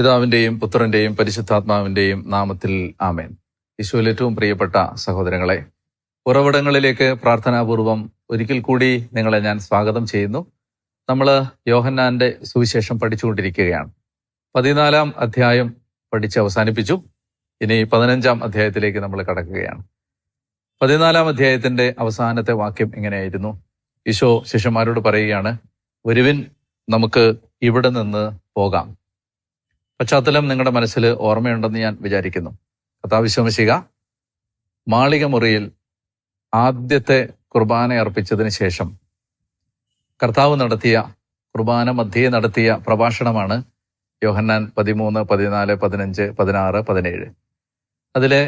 പിതാവിന്റെയും പുത്രന്റെയും പരിശുദ്ധാത്മാവിന്റെയും നാമത്തിൽ ആമേൻ. ഈശോയിൽ ഏറ്റവും പ്രിയപ്പെട്ട സഹോദരങ്ങളെ ഉറവിടങ്ങളിലേക്ക് പ്രാർത്ഥനാപൂർവം ഒരിക്കൽ കൂടി നിങ്ങളെ ഞാൻ സ്വാഗതം ചെയ്യുന്നു. നമ്മൾ യോഹന്നാന്റെ സുവിശേഷം പഠിച്ചുകൊണ്ടിരിക്കുകയാണ്. പതിനാലാം അധ്യായം പഠിച്ച് അവസാനിപ്പിച്ചു. ഇനി പതിനഞ്ചാം അധ്യായത്തിലേക്ക് നമ്മൾ കടക്കുകയാണ്. പതിനാലാം അധ്യായത്തിന്റെ അവസാനത്തെ വാക്യം ഇങ്ങനെയായിരുന്നു. ഈശോ ശിഷ്യന്മാരോട് പറയുകയാണ് ഒരുവിൻ നമുക്ക് ഇവിടെ നിന്ന് പോകാം. പശ്ചാത്തലം നിങ്ങളുടെ മനസ്സിൽ ഓർമ്മയുണ്ടെന്ന് ഞാൻ വിചാരിക്കുന്നു. കഥാവിശ്വമശിക മാളിക മുറിയിൽ ആദ്യത്തെ കുർബാന അർപ്പിച്ചതിന് ശേഷം കർത്താവ് നടത്തിയ കുർബാന മധ്യേ നടത്തിയ പ്രഭാഷണമാണ് യോഹന്നാൻ പതിമൂന്ന് പതിനാല് പതിനഞ്ച് പതിനാറ് പതിനേഴ്. അതിലെ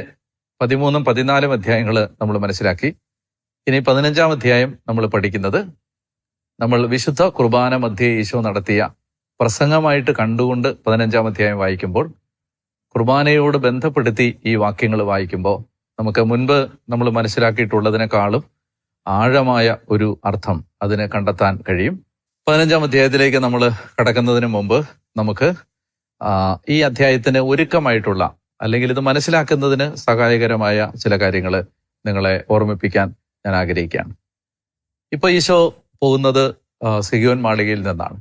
പതിമൂന്നും പതിനാലും അധ്യായങ്ങൾ നമ്മൾ മനസ്സിലാക്കി. ഇനി പതിനഞ്ചാം അധ്യായം നമ്മൾ പഠിക്കുന്നത് നമ്മൾ വിശുദ്ധ കുർബാന മധ്യേ ഈശോ നടത്തിയ പ്രസംഗമായിട്ട് കണ്ടുകൊണ്ട് പതിനഞ്ചാം അധ്യായം വായിക്കുമ്പോൾ കുർബാനയോട് ബന്ധപ്പെടുത്തി ഈ വാക്യങ്ങൾ വായിക്കുമ്പോൾ നമുക്ക് മുൻപ് നമ്മൾ മനസ്സിലാക്കിയിട്ടുള്ളതിനേക്കാളും ആഴമായ ഒരു അർത്ഥം അതിനെ കണ്ടെത്താൻ കഴിയും. പതിനഞ്ചാം അധ്യായത്തിലേക്ക് നമ്മൾ കടക്കുന്നതിന് മുമ്പ് നമുക്ക് ഈ അധ്യായത്തിന് ഒരുക്കമായിട്ടുള്ള അല്ലെങ്കിൽ ഇത് മനസ്സിലാക്കുന്നതിന് സഹായകരമായ ചില കാര്യങ്ങൾ നിങ്ങളെ ഓർമ്മിപ്പിക്കാൻ ഞാൻ ആഗ്രഹിക്കുകയാണ്. ഇപ്പൊ ഈശോ പോകുന്നത് സിഗിയോൻ മാളികയിൽ നിന്നാണ്.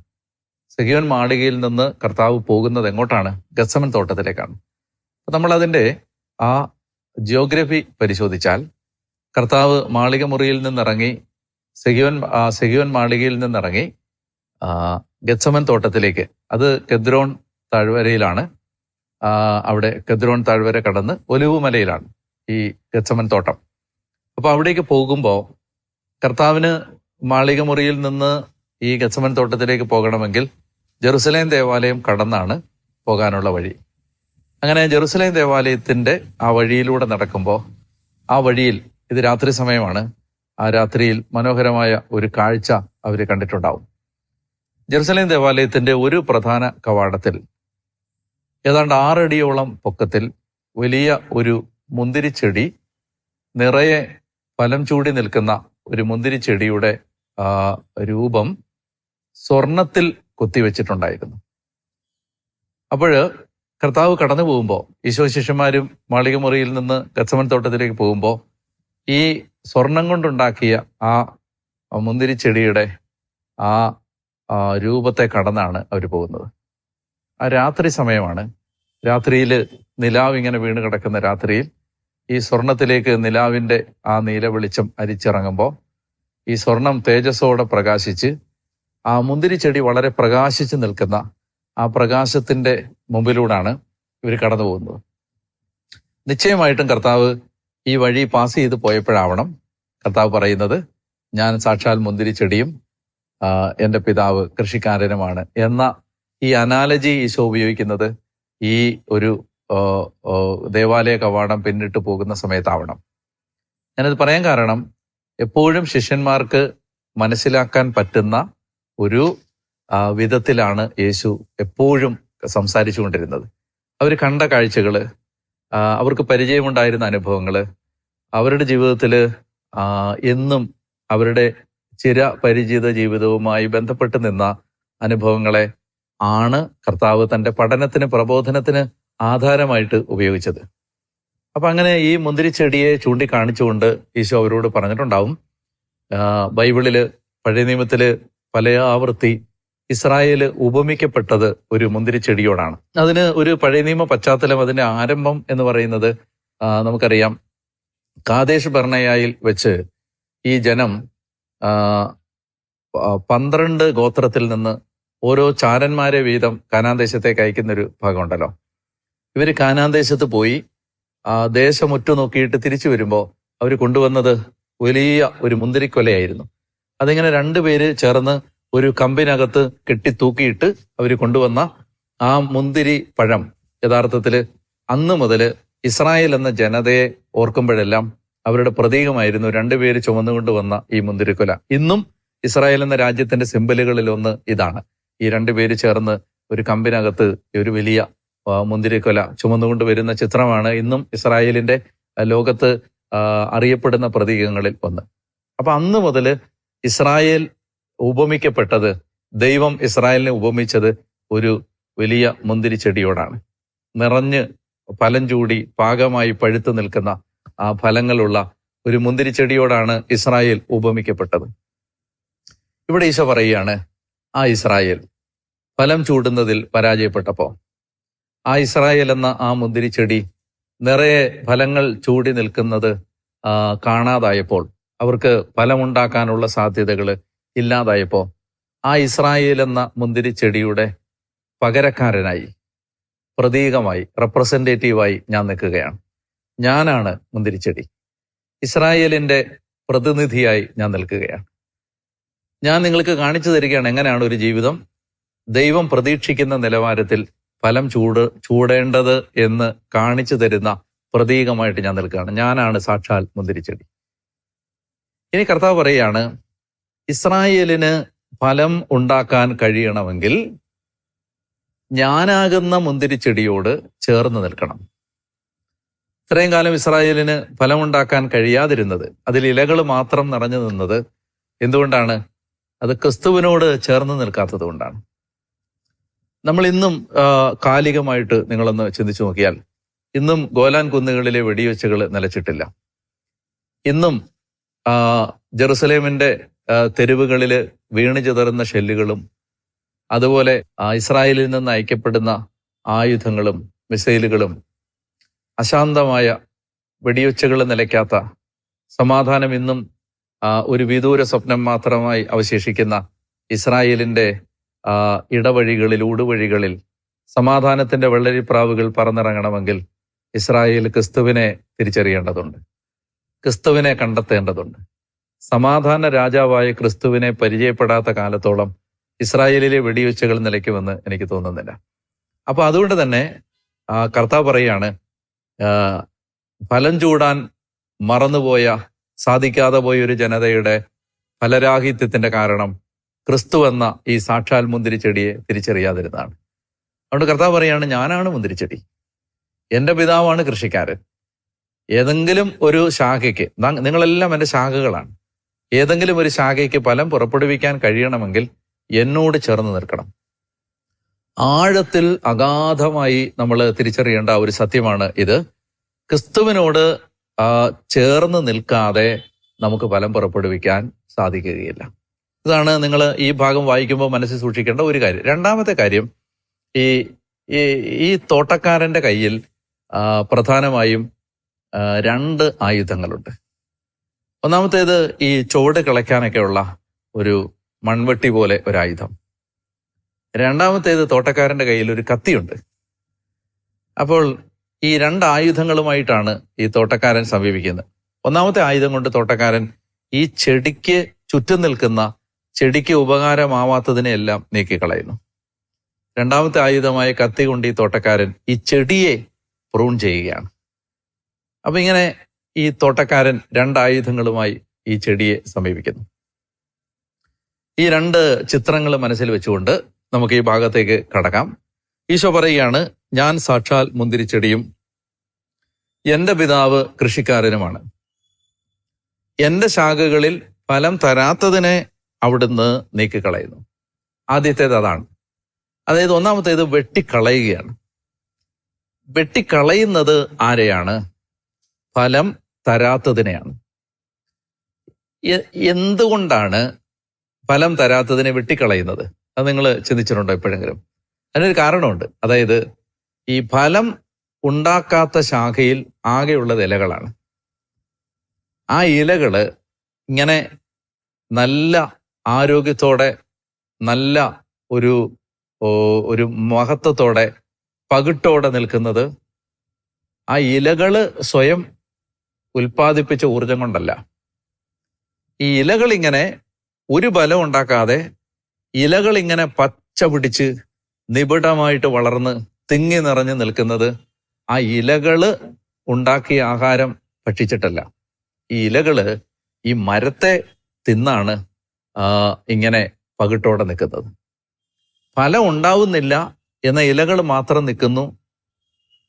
സിഗിയോൻ മാളികയിൽ നിന്ന് കർത്താവ് പോകുന്നത് എങ്ങോട്ടാണ്? ഗസമൻ തോട്ടത്തിലേക്കാണ്. നമ്മൾ അതിന്റെ ആ ജിയോഗ്രഫി പരിശോധിച്ചാൽ കർത്താവ് മാളിക മുറിയിൽ നിന്നിറങ്ങി സെഗിയോൻ ആ സെഗിയോൻ മാളികയിൽ നിന്നിറങ്ങി ആ, ഗെത്സമൻ തോട്ടത്തിലേക്ക് അത് കെദ്രോൺ താഴ്വരയിലാണ്. അവിടെ കെദ്രോൺ താഴ്വര കടന്ന് ഒലിവുമലയിലാണ് ഈ ഗെത്സമൻ തോട്ടം. അപ്പോൾ അവിടേക്ക് പോകുമ്പോൾ കർത്താവിന് മാളിക മുറിയിൽ നിന്ന് ഈ ഗെത്സമൻ തോട്ടത്തിലേക്ക് പോകണമെങ്കിൽ ജെറുസലേം ദേവാലയം കടന്നാണ് പോകാനുള്ള വഴി. അങ്ങനെ ജെറുസലേം ദേവാലയത്തിന്റെ ആ വഴിയിലൂടെ നടക്കുമ്പോൾ ആ വഴിയിൽ ഇത് രാത്രി സമയമാണ്. ആ രാത്രിയിൽ മനോഹരമായ ഒരു കാഴ്ച അവർ കണ്ടിട്ടുണ്ടാവും. ജെറുസലേം ദേവാലയത്തിന്റെ ഒരു പ്രധാന കവാടത്തിൽ ഏതാണ്ട് ആറടിയോളം പൊക്കത്തിൽ വലിയ ഒരു മുന്തിരിച്ചെടി നിറയെ ഫലം ചൂടി നിൽക്കുന്ന ഒരു മുന്തിരിച്ചെടിയുടെ രൂപം സ്വർണത്തിൽ കൊത്തിവെച്ചിട്ടുണ്ടായിരുന്നു. അപ്പോൾ കർത്താവ് കടന്നു പോകുമ്പോൾ ഈശോ ശിഷ്യന്മാരും മാളികമുറിയിൽ നിന്ന് ഗച്ചമൻ തോട്ടത്തിലേക്ക് പോകുമ്പോൾ ഈ സ്വർണം കൊണ്ടുണ്ടാക്കിയ ആ മുന്തിരിച്ചെടിയുടെ ചെടിയുടെ ആ രൂപത്തെ കടന്നാണ് അവർ പോകുന്നത്. ആ രാത്രി സമയമാണ്. രാത്രിയിൽ നിലാവ് ഇങ്ങനെ വീണ് കിടക്കുന്ന രാത്രിയിൽ ഈ സ്വർണത്തിലേക്ക് നിലാവിന്റെ ആ നീല വെളിച്ചം അരിച്ചിറങ്ങുമ്പോൾ ഈ സ്വർണം തേജസ്സോടെ പ്രകാശിച്ച് ആ മുന്തിരി ചെടി വളരെ പ്രകാശിച്ച് നിൽക്കുന്ന ആ പ്രകാശത്തിന്റെ മുമ്പിലൂടാണ് ഇവർ കടന്നു പോകുന്നത്. നിശ്ചയമായിട്ടും കർത്താവ് ഈ വഴി പാസ് ചെയ്ത് പോയപ്പോഴാവണം കർത്താവ് പറയുന്നത് ഞാൻ സാക്ഷാൽ മുന്തിരി ചെടിയും എന്റെ പിതാവ് കൃഷിക്കാരനുമാണ് എന്ന ഈ അനാലജി ഈശോ ഉപയോഗിക്കുന്നത് ഈ ഒരു ദേവാലയ കവാടം പിന്നിട്ട് പോകുന്ന സമയത്താവണം. ഞാനത് പറയാൻ കാരണം എപ്പോഴും ശിഷ്യന്മാർക്ക് മനസ്സിലാക്കാൻ പറ്റുന്ന ഒരു വിധത്തിലാണ് യേശു എപ്പോഴും സംസാരിച്ചുകൊണ്ടിരുന്നത്. അവർ കണ്ട കാഴ്ചകൾ അവർക്ക് പരിചയമുണ്ടായിരുന്ന അനുഭവങ്ങൾ അവരുടെ ജീവിതത്തിൽ എന്നും അവരുടെ ചിര പരിചിത ജീവിതവുമായി ബന്ധപ്പെട്ട് നിന്ന അനുഭവങ്ങളെ ആണ് കർത്താവ് തന്റെ പഠനത്തിന് പ്രബോധനത്തിന് ആധാരമായിട്ട് ഉപയോഗിച്ചത്. അപ്പം അങ്ങനെ ഈ മുന്തിരിച്ചെടിയെ ചൂണ്ടിക്കാണിച്ചുകൊണ്ട് ഈശോ അവരോട് പറഞ്ഞിട്ടുണ്ടാവും. ബൈബിളിൽ പഴയ നിയമത്തിൽ പല ആവർത്തി ഇസ്രായേൽ ഉപമിക്കപ്പെട്ടത് ഒരു മുന്തിരിച്ചെടിയോടാണ് അതിന് ഒരു പഴയ നിയമ പശ്ചാത്തലം അതിന്റെ ആരംഭം എന്ന് പറയുന്നത് നമുക്കറിയാം. കാതേശ് ഭരണയായിൽ വെച്ച് ഈ ജനം പന്ത്രണ്ട് ഗോത്രത്തിൽ നിന്ന് ഓരോ ചാരന്മാരെ വീതം കാനാന് ദേശത്തേക്ക് അയക്കുന്ന ഒരു ഭാഗമുണ്ടല്ലോ. ഇവർ കാനാന് ദേശത്ത് പോയി ദേശം ഉറ്റുനോക്കിയിട്ട് തിരിച്ചു വരുമ്പോൾ അവർ കൊണ്ടുവന്നത് വലിയ ഒരു മുന്തിരിക്കൊലയായിരുന്നു. അതിങ്ങനെ രണ്ടുപേര് ചേർന്ന് ഒരു കമ്പിനകത്ത് കെട്ടി തൂക്കിയിട്ട് അവർ കൊണ്ടുവന്ന ആ മുന്തിരി പഴം. യഥാർത്ഥത്തിൽ അന്ന് മുതൽ ഇസ്രായേൽ എന്ന ജനതയെ ഓർക്കുമ്പോഴെല്ലാം അവരുടെ പ്രതീകമായിരുന്നു രണ്ടുപേര് ചുമന്നുകൊണ്ട് വന്ന ഈ മുന്തിരിക്കൊല. ഇന്നും ഇസ്രായേൽ എന്ന രാജ്യത്തിന്റെ സിമ്പലുകളിൽ ഒന്ന് ഇതാണ്. ഈ രണ്ടുപേര് ചേർന്ന് ഒരു കമ്പിനകത്ത് ഒരു വലിയ മുന്തിരിക്കൊല ചുമന്നുകൊണ്ട് വരുന്ന ചിത്രമാണ് ഇന്നും ഇസ്രായേലിന്റെ ലോകത്ത് അറിയപ്പെടുന്ന പ്രതീകങ്ങളിൽ ഒന്ന്. അപ്പൊ അന്ന് മുതൽ ഇസ്രായേൽ ഉപമിക്കപ്പെട്ടത് ദൈവം ഇസ്രായേലിനെ ഉപമിച്ചത് ഒരു വലിയ മുന്തിരി ചെടിയോടാണ് നിറഞ്ഞ് ഫലം ചൂടി പാകമായി പഴുത്തു നിൽക്കുന്ന ആ ഫലങ്ങളുള്ള ഒരു മുന്തിരി ചെടിയോടാണ് ഇസ്രായേൽ ഉപമിക്കപ്പെട്ടത്. ഇവിടെ ഈശോ പറയുകയാണ് ആ ഇസ്രായേൽ ഫലം ചൂടുന്നതിൽ പരാജയപ്പെട്ടപ്പോൾ ആ ഇസ്രായേൽ എന്ന ആ മുന്തിരി ചെടി നിറയെ ഫലങ്ങൾ ചൂടി നിൽക്കുന്നത് കാണാതായപ്പോൾ അവർക്ക് ഫലമുണ്ടാക്കാനുള്ള സാധ്യതകൾ ഇല്ലാതായപ്പോൾ ആ ഇസ്രായേൽ എന്ന മുന്തിരി ചെടിയുടെ പകരക്കാരനായി പ്രതീകമായി റെപ്രസെന്റേറ്റീവായി ഞാൻ നിൽക്കുകയാണ്. ഞാനാണ് മുന്തിരിച്ചെടി ഇസ്രായേലിന്റെ പ്രതിനിധിയായി ഞാൻ നിൽക്കുകയാണ്. ഞാൻ നിങ്ങൾക്ക് കാണിച്ചു തരികയാണ് എങ്ങനെയാണ് ഒരു ജീവിതം. ദൈവം പ്രതീക്ഷിക്കുന്ന നിലവാരത്തിൽ ഫലം ചൂട് ചൂടേണ്ടത് എന്ന് കാണിച്ചു തരുന്ന പ്രതീകമായിട്ട് ഞാൻ നിൽക്കുകയാണ്. ഞാനാണ് സാക്ഷാൽ മുന്തിരിച്ചെടി ഇനി കർത്താവ് പറയുകയാണ് ഇസ്രായേലിന് ഫലം ഉണ്ടാക്കാൻ കഴിയണമെങ്കിൽ ഞാനാകുന്ന മുന്തിരിച്ചെടിയോട് ചേർന്ന് നിൽക്കണം. ഇത്രയും കാലം ഇസ്രായേലിന് ഫലമുണ്ടാക്കാൻ കഴിയാതിരുന്നത് അതിൽ ഇലകൾ മാത്രം നിറഞ്ഞു നിന്നത് എന്തുകൊണ്ടാണ്? അത് ക്രിസ്തുവിനോട് ചേർന്ന് നിൽക്കാത്തത് കൊണ്ടാണ്. നമ്മൾ ഇന്നും കാലികമായിട്ട് നിങ്ങളൊന്ന് ചിന്തിച്ചു നോക്കിയാൽ ഇന്നും ഗോലാൻ കുന്നുകളിലെ വെടിവെച്ചുകൾ നിലച്ചിട്ടില്ല. ഇന്നും ജെറുസലേമിന്റെ ആ, വീണ് ചിതറുന്ന ഷെല്ലുകളും അതുപോലെ ഇസ്രായേലിൽ നിന്ന് അയക്കപ്പെടുന്ന ആയുധങ്ങളും മിസൈലുകളും അശാന്തമായ വെടിയൊച്ചകൾ നിലയ്ക്കാത്ത സമാധാനം ഇന്നും ഒരു വിദൂര സ്വപ്നം മാത്രമായി അവശേഷിക്കുന്ന ഇസ്രായേലിന്റെ ഇടവഴികളിൽ ഊടുവഴികളിൽ സമാധാനത്തിന്റെ വെള്ളരിപ്രാവുകൾ പറന്നിറങ്ങണമെങ്കിൽ ഇസ്രായേൽ ക്രിസ്തുവിനെ തിരിച്ചറിയേണ്ടതുണ്ട്. ക്രിസ്തുവിനെ കണ്ടെത്തേണ്ടതുണ്ട്. സമാധാന രാജാവായ ക്രിസ്തുവിനെ പരിചയപ്പെടാത്ത കാലത്തോളം ഇസ്രായേലിലെ വെടിവെച്ചുകൾ നിലയ്ക്കുമെന്ന് എനിക്ക് തോന്നുന്നില്ല. അപ്പൊ അതുകൊണ്ട് തന്നെ കർത്താവ് പറയാണ് ഫലം ചൂടാൻ മറന്നുപോയ സാധിക്കാതെ പോയ ഒരു ജനതയുടെ ഫലരാഹിത്യത്തിന്റെ കാരണം ക്രിസ്തു എന്ന ഈ സാക്ഷാൽ മുന്തിരിച്ചെടിയെ തിരിച്ചറിയാതിരുന്നതാണ്. അതുകൊണ്ട് കർത്താവ് പറയാണ് ഞാനാണ് മുന്തിരിച്ചെടി എന്റെ പിതാവാണ് കൃഷിക്കാരൻ. ഏതെങ്കിലും ഒരു ശാഖയ്ക്ക് നിങ്ങളെല്ലാം എന്റെ ശാഖകളാണ്. ഏതെങ്കിലും ഒരു ശാഖയ്ക്ക് ഫലം പുറപ്പെടുവിക്കാൻ കഴിയണമെങ്കിൽ എന്നോട് ചേർന്ന് നിൽക്കണം. ആഴത്തിൽ അഗാധമായി നമ്മൾ തിരിച്ചറിയേണ്ട ഒരു സത്യമാണ് ഇത്. ക്രിസ്തുവിനോട് ചേർന്ന് നിൽക്കാതെ നമുക്ക് ഫലം പുറപ്പെടുവിക്കാൻ സാധിക്കുകയില്ല. ഇതാണ് നിങ്ങൾ ഈ ഭാഗം വായിക്കുമ്പോൾ മനസ്സിൽ സൂക്ഷിക്കേണ്ട ഒരു കാര്യം. രണ്ടാമത്തെ കാര്യം ഈ ഈ തോട്ടക്കാരന്റെ കയ്യിൽ പ്രധാനമായും രണ്ട് ആയുധങ്ങളുണ്ട്. ഒന്നാമത്തേത് ഈ ചുവട് കിളയ്ക്കാനൊക്കെയുള്ള ഒരു മൺവെട്ടി പോലെ ഒരു ആയുധം രണ്ടാമത്തേത് തോട്ടക്കാരന്റെ കയ്യിൽ ഒരു കത്തിയുണ്ട്. അപ്പോൾ ഈ രണ്ട് ആയുധങ്ങളുമായിട്ടാണ് ഈ തോട്ടക്കാരൻ സമീപിക്കുന്നത്. ഒന്നാമത്തെ ആയുധം കൊണ്ട് തോട്ടക്കാരൻ ഈ ചെടിക്ക് ചുറ്റും നിൽക്കുന്ന ചെടിക്ക് ഉപകാരമാവാത്തതിനെയെല്ലാം നീക്കിക്കളയുന്നു. രണ്ടാമത്തെ ആയുധമായ കത്തി കൊണ്ട് ഈ തോട്ടക്കാരൻ ഈ ചെടിയെ പ്രൂൺ ചെയ്യുകയാണ്. അപ്പൊ ഇങ്ങനെ ഈ തോട്ടക്കാരൻ രണ്ട് ആയുധങ്ങളുമായി ഈ ചെടിയെ സമീപിക്കുന്നു. ഈ രണ്ട് ചിത്രങ്ങൾ മനസ്സിൽ വെച്ചുകൊണ്ട് നമുക്ക് ഈ ഭാഗത്തേക്ക് കടക്കാം. ഈശോ പറയുകയാണ് ഞാൻ സാക്ഷാൽ മുന്തിരിച്ചെടിയും എന്റെ പിതാവ് കൃഷിക്കാരനുമാണ്. എന്റെ ശാഖകളിൽ ഫലം തരാത്തതിനെ അവിടുന്ന് നീക്കിക്കളയുന്നു. ആദ്യത്തേത് അതാണ്. അതായത് ഒന്നാമത്തേത് വെട്ടിക്കളയുകയാണ്. വെട്ടിക്കളയുന്നത് ആരെയാണ്? ഫലം തരാത്തതിനെയാണ്. എന്തുകൊണ്ടാണ് ഫലം തരാത്തതിനെ വെട്ടിക്കളയുന്നത്? അത് നിങ്ങൾ ചിന്തിച്ചിട്ടുണ്ടോ എപ്പോഴെങ്കിലും? അതിനൊരു കാരണമുണ്ട്. അതായത് ഈ ഫലം ഉണ്ടാക്കാത്ത ശാഖയിൽ ആകെയുള്ളത് ഇലകളാണ്. ആ ഇലകൾ ഇങ്ങനെ നല്ല ആരോഗ്യത്തോടെ നല്ല ഒരു ഒരു മഹത്വത്തോടെ പകിട്ടോടെ നിൽക്കുന്നത് ആ ഇലകൾ സ്വയം ഉൽപ്പാദിപ്പിച്ച ഊർജം കൊണ്ടല്ല. ഈ ഇലകൾ ഇങ്ങനെ ഒരു ബലം ഉണ്ടാക്കാതെ ഇലകൾ ഇങ്ങനെ പച്ച പിടിച്ച് നിബിഡമായിട്ട് വളർന്ന് തിങ്ങി നിറഞ്ഞു നിൽക്കുന്നത് ആ ഇലകൾ ഉണ്ടാക്കിയ ആഹാരം ഭക്ഷിച്ചിട്ടല്ല. ഈ ഇലകൾ ഈ മരത്തെ തിന്നാണ് ഇങ്ങനെ പകിട്ടോടെ നിൽക്കുന്നത്. ഫലം ഉണ്ടാവുന്നില്ല എന്ന ഇലകൾ മാത്രം നിൽക്കുന്നു.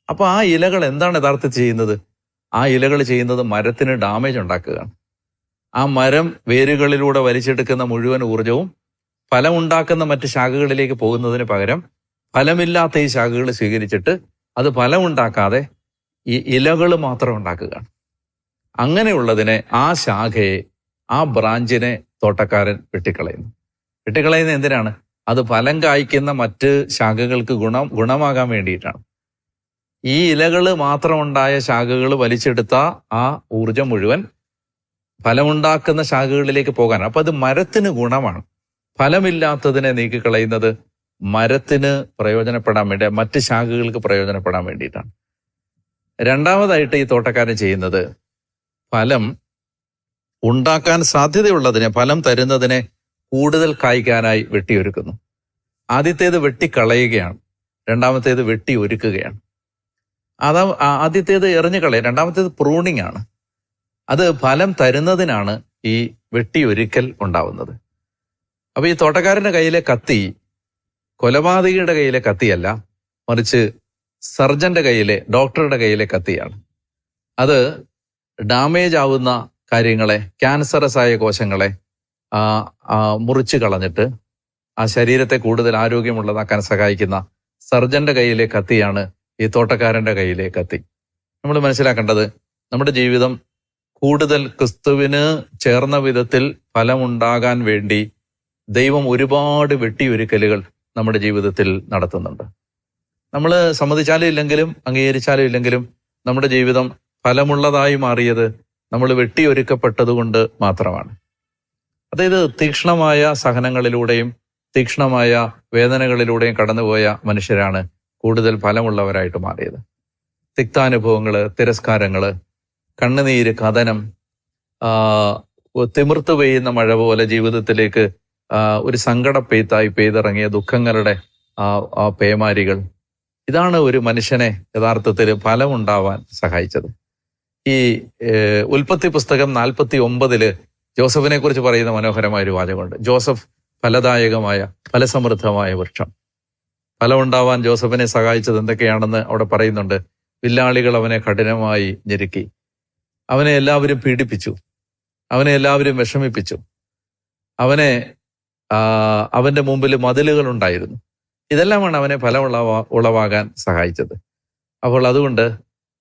അപ്പൊ ആ ഇലകൾ എന്താണ് യഥാർത്ഥത്തിൽ ചെയ്യുന്നത്? ആ ഇലകൾ ചെയ്യുന്നത് മരത്തിന് ഡാമേജ് ഉണ്ടാക്കുകയാണ്. ആ മരം വേരുകളിലൂടെ വലിച്ചെടുക്കുന്ന മുഴുവൻ ഊർജവും ഫലമുണ്ടാക്കുന്ന മറ്റ് ശാഖകളിലേക്ക് പോകുന്നതിന് പകരം ഫലമില്ലാത്ത ഈ ശാഖകൾ സ്വീകരിച്ചിട്ട് അത് ഫലമുണ്ടാക്കാതെ ഈ ഇലകൾ മാത്രം ഉണ്ടാക്കുകയാണ്. അങ്ങനെയുള്ളതിനെ ആ ശാഖയെ ആ ബ്രാഞ്ചിനെ തോട്ടക്കാരൻ വെട്ടിക്കളയുന്നു. വെട്ടിക്കളയുന്നത് എന്തിനാണ്? അത് ഫലം കായ്ക്കുന്ന മറ്റ് ശാഖകൾക്ക് ഗുണം ഗുണമാകാൻ വേണ്ടിയിട്ടാണ്. ഈ ഇലകൾ മാത്രമുണ്ടായ ശാഖകൾ വലിച്ചെടുത്ത ആ ഊർജം മുഴുവൻ ഫലമുണ്ടാക്കുന്ന ശാഖകളിലേക്ക് പോകാനാണ് അപ്പൊ അത് മരത്തിന് ഗുണമാണ്. ഫലമില്ലാത്തതിനെ നീക്കിക്കളയുന്നത് മരത്തിന് പ്രയോജനപ്പെടാൻ വേണ്ടി മറ്റ് ശാഖകൾക്ക് പ്രയോജനപ്പെടാൻ വേണ്ടിയിട്ടാണ്. രണ്ടാമതായിട്ട് ഈ തോട്ടക്കാരൻ ചെയ്യുന്നത് ഫലം ഉണ്ടാക്കാൻ സാധ്യതയുള്ളതിനെ ഫലം തരുന്നതിനെ കൂടുതൽ കായ്ക്കാനായി വെട്ടിയൊരുക്കുന്നു. ആദ്യത്തേത് വെട്ടിക്കളയുകയാണ്. രണ്ടാമത്തേത് വെട്ടി ഒരുക്കുകയാണ് അതാ ആദ്യത്തേത് എറിഞ്ഞു കളയ. രണ്ടാമത്തേത് പ്രൂണിംഗ് ആണ്. അത് ഫലം തരുന്നതിനാണ് ഈ വെട്ടിയൊരുക്കൽ ഉണ്ടാവുന്നത്. അപ്പൊ ഈ തോട്ടക്കാരന്റെ കയ്യിലെ കത്തി കൊലപാതകിയുടെ കയ്യിലെ കത്തിയല്ല മറിച്ച് സർജന്റെ കയ്യിലെ ഡോക്ടറുടെ കയ്യിലെ കത്തിയാണ്. അത് ഡാമേജ് ആവുന്ന കാര്യങ്ങളെ ക്യാൻസറസ് ആയ കോശങ്ങളെ മുറിച്ച് കളഞ്ഞിട്ട് ആ ശരീരത്തെ കൂടുതൽ ആരോഗ്യമുള്ളതാക്കാൻ സഹായിക്കുന്ന സർജന്റെ കയ്യിലെ കത്തിയാണ് ഈ തോട്ടക്കാരന്റെ കയ്യിലെ കത്തി. നമ്മൾ മനസ്സിലാക്കേണ്ടത് നമ്മുടെ ജീവിതം കൂടുതൽ ക്രിസ്തുവിന് ചേർന്ന വിധത്തിൽ ഫലമുണ്ടാകാൻ വേണ്ടി ദൈവം ഒരുപാട് വെട്ടിയൊരുക്കലുകൾ നമ്മുടെ ജീവിതത്തിൽ നടത്തുന്നുണ്ട്. നമ്മൾ സമ്മതിച്ചാലും ഇല്ലെങ്കിലും അംഗീകരിച്ചാലും ഇല്ലെങ്കിലും നമ്മുടെ ജീവിതം ഫലമുള്ളതായി മാറിയത് നമ്മൾ വെട്ടിയൊരുക്കപ്പെട്ടതുകൊണ്ട് മാത്രമാണ്. അതായത് തീക്ഷ്ണമായ സഹനങ്ങളിലൂടെയും തീക്ഷ്ണമായ വേദനകളിലൂടെയും കടന്നുപോയ മനുഷ്യരാണ് കൂടുതൽ ഫലമുള്ളവരായിട്ട് മാറിയത്. തിക്താനുഭവങ്ങൾ തിരസ്കാരങ്ങൾ കണ്ണുനീര് കഥനം തിമിർത്ത് പെയ്യുന്ന മഴ പോലെ ജീവിതത്തിലേക്ക് ഒരു സങ്കട പെയ്ത്തായി പെയ്തിറങ്ങിയ ദുഃഖങ്ങളുടെ പേമാരികൾ. ഇതാണ് ഒരു മനുഷ്യനെ യഥാർത്ഥത്തിൽ ഫലമുണ്ടാവാൻ സഹായിച്ചത്. ഈ ഉൽപ്പത്തി പുസ്തകം നാൽപ്പത്തി ഒമ്പതിൽ ജോസഫിനെ കുറിച്ച് പറയുന്ന മനോഹരമായ ഒരു വാചകമുണ്ട്. ജോസഫ് ഫലദായകമായ ഫലസമൃദ്ധമായ വൃക്ഷം. ഫലമുണ്ടാവാൻ ജോസഫിനെ സഹായിച്ചത് എന്തൊക്കെയാണെന്ന് അവിടെ പറയുന്നുണ്ട്. വില്ലാളികൾ അവനെ കഠിനമായി ഞെരുക്കി. അവനെ എല്ലാവരും പീഡിപ്പിച്ചു. അവനെ എല്ലാവരും വിഷമിപ്പിച്ചു. അവനെ അവന്റെ മുമ്പിൽ മതിലുകൾ ഉണ്ടായിരുന്നു. ഇതെല്ലാമാണ് അവനെ ഫലം ഉളവാ ഉളവാകാൻ സഹായിച്ചത്. അപ്പോൾ അതുകൊണ്ട്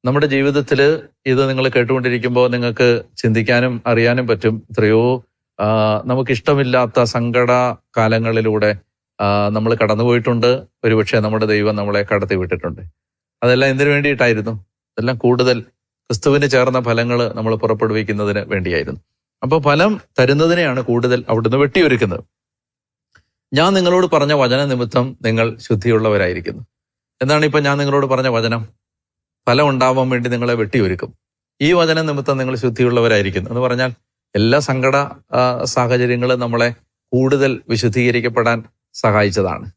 നമ്മുടെ ജീവിതത്തിൽ ഇത് നിങ്ങൾ കേട്ടുകൊണ്ടിരിക്കുമ്പോൾ നിങ്ങൾക്ക് ചിന്തിക്കാനും അറിയാനും പറ്റും. എത്രയോ നമുക്കിഷ്ടമില്ലാത്ത സങ്കട കാലങ്ങളിലൂടെ നമ്മൾ കടന്നുപോയിട്ടുണ്ട് ഒരുപക്ഷെ നമ്മുടെ ദൈവം നമ്മളെ കടത്തി വിട്ടിട്ടുണ്ട്. അതെല്ലാം എന്തിനു വേണ്ടിയിട്ടായിരുന്നു? അതെല്ലാം കൂടുതൽ ക്രിസ്തുവിന് ചേർന്ന ഫലങ്ങൾ നമ്മൾ പുറപ്പെടുവിക്കുന്നതിന് വേണ്ടിയായിരുന്നു. അപ്പോൾ ഫലം തരുന്നതിനെയാണ് കൂടുതൽ അവിടുന്ന് വെട്ടിയൊരുക്കുന്നത്. ഞാൻ നിങ്ങളോട് പറഞ്ഞ വചന നിമിത്തം നിങ്ങൾ ശുദ്ധിയുള്ളവരായിരിക്കുന്നു. എന്താണ് ഇപ്പൊ ഞാൻ നിങ്ങളോട് പറഞ്ഞ വചനം? ഫലം ഉണ്ടാവാൻ വേണ്ടി നിങ്ങളെ വെട്ടിയൊരുക്കും. ഈ വചന നിമിത്തം നിങ്ങൾ ശുദ്ധിയുള്ളവരായിരിക്കുന്നു. എന്ന് പറഞ്ഞാൽ എല്ലാ സങ്കട സാഹചര്യങ്ങളും നമ്മളെ കൂടുതൽ വിശുദ്ധീകരിക്കപ്പെടാൻ സഹായിച്ചതാണ്.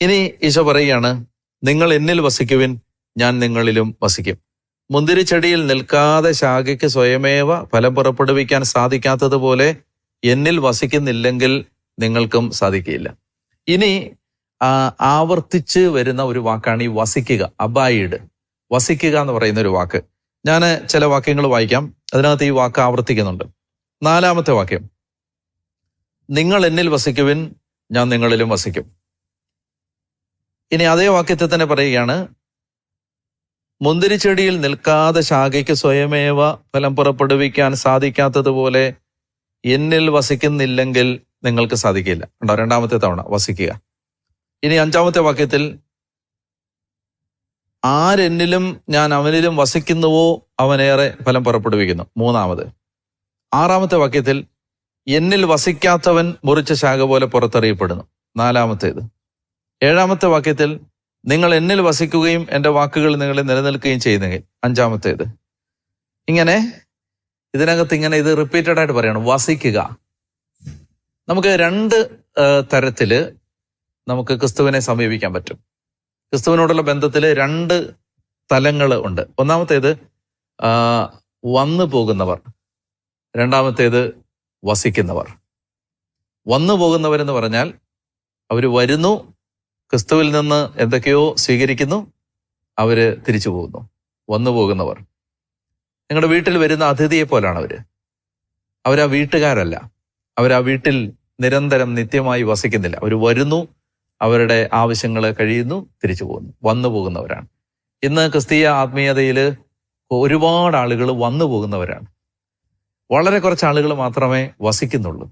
ഇനി ഈശോ പറയുകയാണ് നിങ്ങൾ എന്നിൽ വസിക്കുവിൻ ഞാൻ നിങ്ങളിലും വസിക്കും. മുന്തിരിച്ചെടിയിൽ നിൽക്കാതെ ശാഖയ്ക്ക് സ്വയമേവ ഫലം പുറപ്പെടുവിക്കാൻ സാധിക്കാത്തതുപോലെ എന്നിൽ വസിക്കുന്നില്ലെങ്കിൽ നിങ്ങൾക്കും സാധിക്കില്ല ഇനി ആവർത്തിച്ച് വരുന്ന ഒരു വാക്കാണ് ഈ വസിക്കുക അബായിഡ് വസിക്കുക എന്ന് പറയുന്ന ഒരു വാക്ക്. ഞാൻ ചില വാക്യങ്ങൾ വായിക്കാം. അതിനകത്ത് ഈ വാക്ക് ആവർത്തിക്കുന്നുണ്ട്. നാലാമത്തെ വാക്യം. നിങ്ങൾ എന്നിൽ വസിക്കുവിൻ ഞാൻ നിങ്ങളിലും വസിക്കും. ഇനി അതേ വാക്യത്തെ തന്നെ പറയുകയാണ് മുന്തിരിച്ചെടിയിൽ നിൽക്കാതെ ശാഖയ്ക്ക് സ്വയമേവ ഫലം പുറപ്പെടുവിക്കാൻ സാധിക്കാത്തതുപോലെ എന്നിൽ വസിക്കുന്നില്ലെങ്കിൽ നിങ്ങൾക്ക് സാധിക്കില്ല. ഉണ്ടോ രണ്ടാമത്തെ തവണ വസിക്കുക. ഇനി അഞ്ചാമത്തെ വാക്യത്തിൽ ആരെന്നിലും ഞാൻ അവനിലും വസിക്കുന്നുവോ അവനേറെ ഫലം പുറപ്പെടുവിക്കുന്നു. മൂന്നാമത്. ആറാമത്തെ വാക്യത്തിൽ എന്നിൽ വസിക്കാത്തവൻ മുറിച്ച ശാഖ പോലെ പുറത്തറിയപ്പെടുന്നു. നാലാമത്തേത്. ഏഴാമത്തെ വാക്യത്തിൽ നിങ്ങൾ എന്നിൽ വസിക്കുകയും എന്റെ വാക്കുകൾ നിങ്ങളെ നിലനിൽക്കുകയും ചെയ്യുന്നെങ്കിൽ. അഞ്ചാമത്തേത്. ഇങ്ങനെ ഇതിനകത്ത് ഇങ്ങനെ ഇത് റിപ്പീറ്റഡ് ആയിട്ട് പറയണം വസിക്കുക. നമുക്ക് രണ്ട് തരത്തിൽ നമുക്ക് ക്രിസ്തുവിനെ സമീപിക്കാൻ പറ്റും. ക്രിസ്തുവിനോടുള്ള ബന്ധത്തിൽ രണ്ട് തലങ്ങൾ ഉണ്ട്. ഒന്നാമത്തേത് വന്നു പോകുന്നവർ രണ്ടാമത്തേത് വസിക്കുന്നവർ. വന്നു പോകുന്നവരെന്ന് പറഞ്ഞാൽ അവർ വരുന്നു ക്രിസ്തുവിൽ നിന്ന് എന്തൊക്കെയോ സ്വീകരിക്കുന്നു അവർ തിരിച്ചു പോകുന്നു. വന്നു പോകുന്നവർ. നിങ്ങളുടെ വീട്ടിൽ വരുന്ന അതിഥിയെ പോലാണ് അവർ അവരാ വീട്ടുകാരല്ല. അവരാ വീട്ടിൽ നിരന്തരം നിത്യമായി വസിക്കുന്നില്ല. അവർ വരുന്നു അവരുടെ ആവശ്യങ്ങൾ കഴിയുന്നു തിരിച്ചു പോകുന്നു. വന്നു പോകുന്നവരാണ്. ഇന്ന് ക്രിസ്തീയ ആത്മീയതയിൽ ഒരുപാട് ആളുകൾ വന്നു പോകുന്നവരാണ്. വളരെ കുറച്ച് ആളുകൾ മാത്രമേ വസിക്കുന്നുള്ളൂ.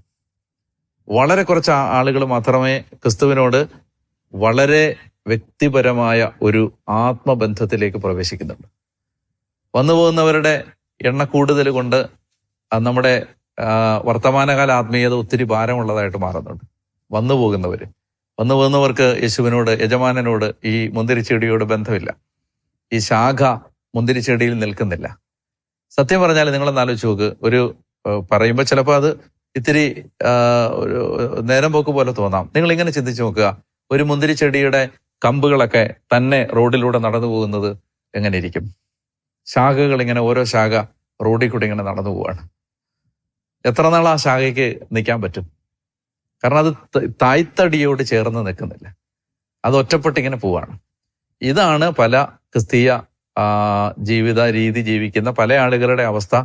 വളരെ കുറച്ച് ആളുകൾ മാത്രമേ ക്രിസ്തുവിനോട് വളരെ വ്യക്തിപരമായ ഒരു ആത്മബന്ധത്തിലേക്ക് പ്രവേശിക്കുന്നുണ്ട് വന്നു പോകുന്നവരുടെ എണ്ണ കൂടുതൽ കൊണ്ട് നമ്മുടെ വർത്തമാനകാല ആത്മീയത ഒത്തിരി ഭാരമുള്ളതായിട്ട് മാറുന്നുണ്ട്. വന്നു പോകുന്നവർ വന്നു പോകുന്നവർക്ക് യേശുവിനോട് യജമാനനോട് ഈ മുന്തിരിച്ചെടിയോട് ബന്ധമില്ല. ഈ ശാഖ മുന്തിരിച്ചെടിയിൽ നിൽക്കുന്നില്ല. സത്യം പറഞ്ഞാൽ നിങ്ങളൊന്ന് ആലോചിച്ച് നോക്ക്. ഒരു പറയുമ്പോൾ ചിലപ്പോൾ അത് ഇത്തിരി ഒരു നേരം പോക്ക് പോലെ തോന്നാം. നിങ്ങൾ ഇങ്ങനെ ചിന്തിച്ചു നോക്കുക. ഒരു മുന്തിരി ചെടിയുടെ കമ്പുകളൊക്കെ തന്നെ റോഡിലൂടെ നടന്നു പോകുന്നത് എങ്ങനെ ഇരിക്കും ശാഖകൾ ഇങ്ങനെ ഓരോ ശാഖ റോഡിൽ കൂടി ഇങ്ങനെ നടന്നു പോവാണ്. എത്ര നാൾ ആ ശാഖയ്ക്ക് നിൽക്കാൻ പറ്റും? കാരണം അത് തായ്ത്തടിയോട് ചേർന്ന് നിൽക്കുന്നില്ല. അത് ഒറ്റപ്പെട്ടിങ്ങനെ പോവാണ്. ഇതാണ് പല ക്രിസ്തീയ ജീവിത രീതി ജീവിക്കുന്ന പല ആളുകളുടെ അവസ്ഥ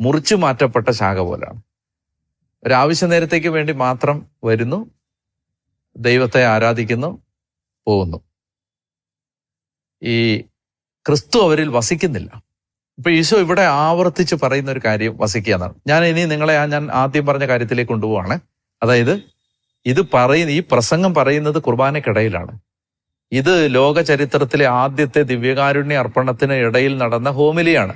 മുറിച്ചു മാറ്റപ്പെട്ട ശാഖ പോലാണ്. ഒരാവശ്യ നേരത്തേക്ക് വേണ്ടി മാത്രം വരുന്നു ദൈവത്തെ ആരാധിക്കുന്നു പോകുന്നു. ഈ ക്രിസ്തു അവരിൽ വസിക്കുന്നില്ല. ഇപ്പൊ ഈശോ ഇവിടെ ആവർത്തിച്ച് പറയുന്ന ഒരു കാര്യം വസിക്കുക എന്നാണ് ഞാൻ ഇനി നിങ്ങളെ ഞാൻ ആദ്യം പറഞ്ഞ കാര്യത്തിലേക്ക് കൊണ്ടുപോവാണ്. അതായത് ഇത് പറയുന്ന ഈ പ്രസംഗം പറയുന്നത് കുർബാനക്കിടയിലാണ് ഇത് ലോക ചരിത്രത്തിലെ ആദ്യത്തെ ദിവ്യകാരുണ്യ അർപ്പണത്തിന് ഇടയിൽ നടന്ന ഹോമിലിയാണ്.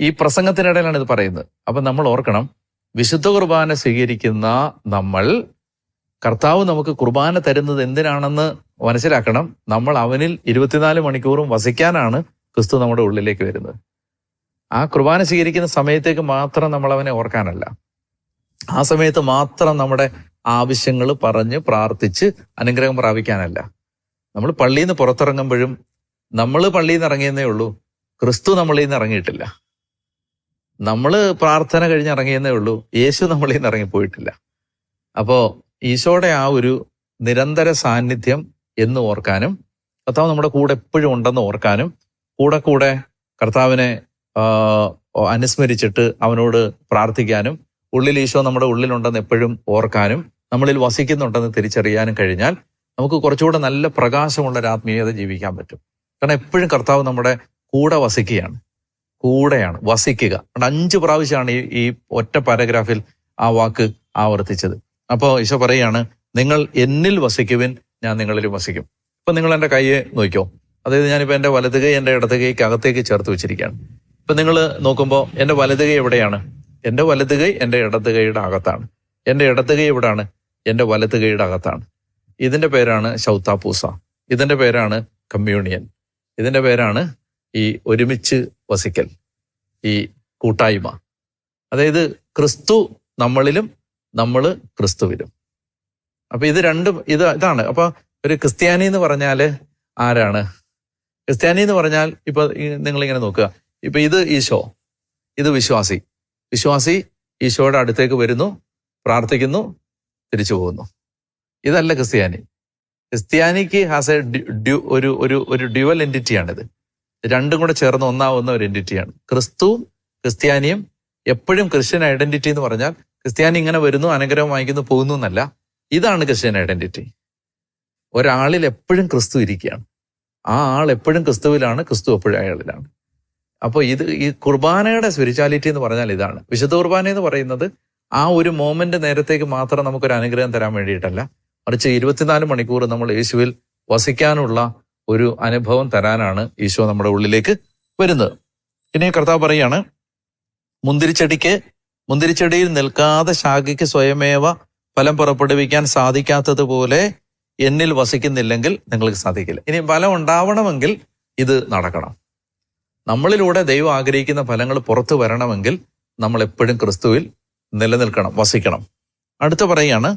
ഈ പ്രസംഗത്തിനിടയിലാണ് ഇത് പറയുന്നത്. അപ്പൊ നമ്മൾ ഓർക്കണം വിശുദ്ധ കുർബാന സ്വീകരിക്കുന്ന നമ്മൾ കർത്താവ് നമുക്ക് കുർബാന തരുന്നത് എന്തിനാണെന്ന് മനസ്സിലാക്കണം. നമ്മൾ അവനിൽ ഇരുപത്തിനാല് മണിക്കൂറും വസിക്കാനാണ് ക്രിസ്തു നമ്മുടെ ഉള്ളിലേക്ക് വരുന്നത്. ആ കുർബാന സ്വീകരിക്കുന്ന സമയത്തേക്ക് മാത്രം നമ്മൾ അവനെ ഓർക്കാനല്ല. ആ സമയത്ത് മാത്രം നമ്മുടെ ആവശ്യങ്ങൾ പറഞ്ഞ് പ്രാർത്ഥിച്ച് അനുഗ്രഹം പ്രാപിക്കാനല്ല. നമ്മൾ പള്ളിയിൽ നിന്ന് പുറത്തിറങ്ങുമ്പോഴും നമ്മൾ പള്ളിയിൽ നിന്ന് ഇറങ്ങിയെന്നേ ഉള്ളൂ. ക്രിസ്തു നമ്മളിൽ നിന്ന് ഇറങ്ങിയിട്ടില്ല. നമ്മൾ പ്രാർത്ഥന കഴിഞ്ഞ് ഇറങ്ങിയെന്നേ ഉള്ളൂ. യേശു നമ്മളിൽ നിന്ന് ഇറങ്ങിപ്പോയിട്ടില്ല അപ്പോൾ ഈശോയുടെ ആ ഒരു നിരന്തര സാന്നിധ്യം എന്ന് ഓർക്കാനും കർത്താവ് നമ്മുടെ കൂടെ എപ്പോഴും ഉണ്ടെന്ന് ഓർക്കാനും കൂടെ കൂടെ കർത്താവിനെ അനുസ്മരിച്ചിട്ട് അവനോട് പ്രാർത്ഥിക്കാനും ഉള്ളിൽ ഈശോ നമ്മുടെ ഉള്ളിലുണ്ടെന്ന് എപ്പോഴും ഓർക്കാനും നമ്മളിൽ വസിക്കുന്നുണ്ടെന്ന് തിരിച്ചറിയാനും കഴിഞ്ഞാൽ നമുക്ക് കുറച്ചുകൂടെ നല്ല പ്രകാശമുള്ള ഒരു ആത്മീയത ജീവിക്കാൻ പറ്റും. കാരണം എപ്പോഴും കർത്താവ് നമ്മുടെ കൂടെ വസിക്കുകയാണ്. കൂടെയാണ് വസിക്കുക. അഞ്ച് പ്രാവശ്യമാണ് ഈ ഈ ഒറ്റ പാരഗ്രാഫിൽ ആ വാക്ക് ആവർത്തിച്ചത്. അപ്പോൾ ഈശോ പറയാണ് നിങ്ങൾ എന്നിൽ വസിക്കുവിൻ ഞാൻ നിങ്ങളിൽ വസിക്കും. ഇപ്പം നിങ്ങൾ എന്റെ കൈയെ നോക്കിയോ അതായത് ഞാനിപ്പോൾ എന്റെ വലത് കൈ എന്റെ ഇടത് കൈക്ക് അകത്തേക്ക് ചേർത്ത് വെച്ചിരിക്കുകയാണ്. ഇപ്പൊ നിങ്ങൾ നോക്കുമ്പോൾ എന്റെ വലത് കൈ എവിടെയാണ്? എന്റെ വലത് കൈ എന്റെ ഇടത് കൈയുടെ അകത്താണ്. എന്റെ ഇടത് കൈ എവിടെയാണ് എന്റെ വലത് കൈയുടെ അകത്താണ്. ഇതിന്റെ പേരാണ് ശൗത്താപൂസ ഇതിന്റെ പേരാണ് കമ്മ്യൂണിയൻ. ഇതിന്റെ പേരാണ് ഈ ഒരുമിച്ച് വസിക്കൽ ഈ കൂട്ടായ്മ. അതായത് ക്രിസ്തു നമ്മളിലും നമ്മൾ ക്രിസ്തുവിലും. അപ്പൊ ഇത് രണ്ടും ഇത് ഇതാണ്. അപ്പൊ ഒരു ക്രിസ്ത്യാനി എന്ന് പറഞ്ഞാൽ ആരാണ്? ക്രിസ്ത്യാനി എന്ന് പറഞ്ഞാൽ ഇപ്പൊ നിങ്ങൾ ഇങ്ങനെ നോക്കുക. ഇപ്പൊ ഇത് ഈശോ. ഇത് വിശ്വാസി. വിശ്വാസി ഈശോയുടെ അടുത്തേക്ക് വരുന്നു പ്രാർത്ഥിക്കുന്നു തിരിച്ചു പോകുന്നു. ഇതല്ല ക്രിസ്ത്യാനി. ക്രിസ്ത്യാനിക്ക് ഹാസ് എ ഡ്യു- ഒരു ഒരു ഒരു ഡ്യുവൽ എന്റിറ്റിയാണിത് രണ്ടും കൂടെ ചേർന്ന് ഒന്നാവുന്ന ഒരു എന്റിറ്റിയാണ് ക്രിസ്തുവും ക്രിസ്ത്യാനിയും എപ്പോഴും ക്രിസ്ത്യൻ ഐഡന്റിറ്റി എന്ന് പറഞ്ഞാൽ ക്രിസ്ത്യാനി ഇങ്ങനെ വരുന്നു അനുഗ്രഹം വാങ്ങിക്കുന്നു പോകുന്നു എന്നല്ല. ഇതാണ് ക്രിസ്ത്യൻ ഐഡന്റിറ്റി ഒരാളിൽ എപ്പോഴും ക്രിസ്തു ഇരിക്കുകയാണ്. ആ ആൾ എപ്പോഴും ക്രിസ്തുവിലാണ് ക്രിസ്തു എപ്പോഴും അയാളിലാണ്. അപ്പോൾ ഇത് ഈ കുർബാനയുടെ സ്പിരിച്വാലിറ്റി എന്ന് പറഞ്ഞാൽ ഇതാണ്. വിശുദ്ധ കുർബാന എന്ന് പറയുന്നത് ആ ഒരു മോമെന്റ് നേരത്തേക്ക് മാത്രം നമുക്കൊരു അനുഗ്രഹം തരാൻ വേണ്ടിയിട്ടല്ല. മറിച്ച് ഇരുപത്തിനാല് മണിക്കൂർ നമ്മൾ യേശുവിൽ വസിക്കാനുള്ള ഒരു അനുഭവം തരാനാണ് ഈശോ നമ്മുടെ ഉള്ളിലേക്ക് വരുന്നത്. ഇനി കർത്താവ് പറയാണ് മുന്തിരിച്ചെടിക്ക് മുന്തിരിച്ചെടിയിൽ നിൽക്കാതെ ശാഖയ്ക്ക് സ്വയമേവ ഫലം പുറപ്പെടുവിക്കാൻ സാധിക്കാത്തതുപോലെ എന്നിൽ വസിക്കുന്നില്ലെങ്കിൽ നിങ്ങൾക്ക് സാധിക്കില്ല. ഇനി ഫലം ഉണ്ടാവണമെങ്കിൽ ഇത് നടക്കണം. നമ്മളിലൂടെ ദൈവം ആഗ്രഹിക്കുന്ന ഫലങ്ങൾ പുറത്തു വരണമെങ്കിൽ നമ്മൾ എപ്പോഴും ക്രിസ്തുവിൽ നിലനിൽക്കണം വസിക്കണം. അടുത്ത പറയാണ്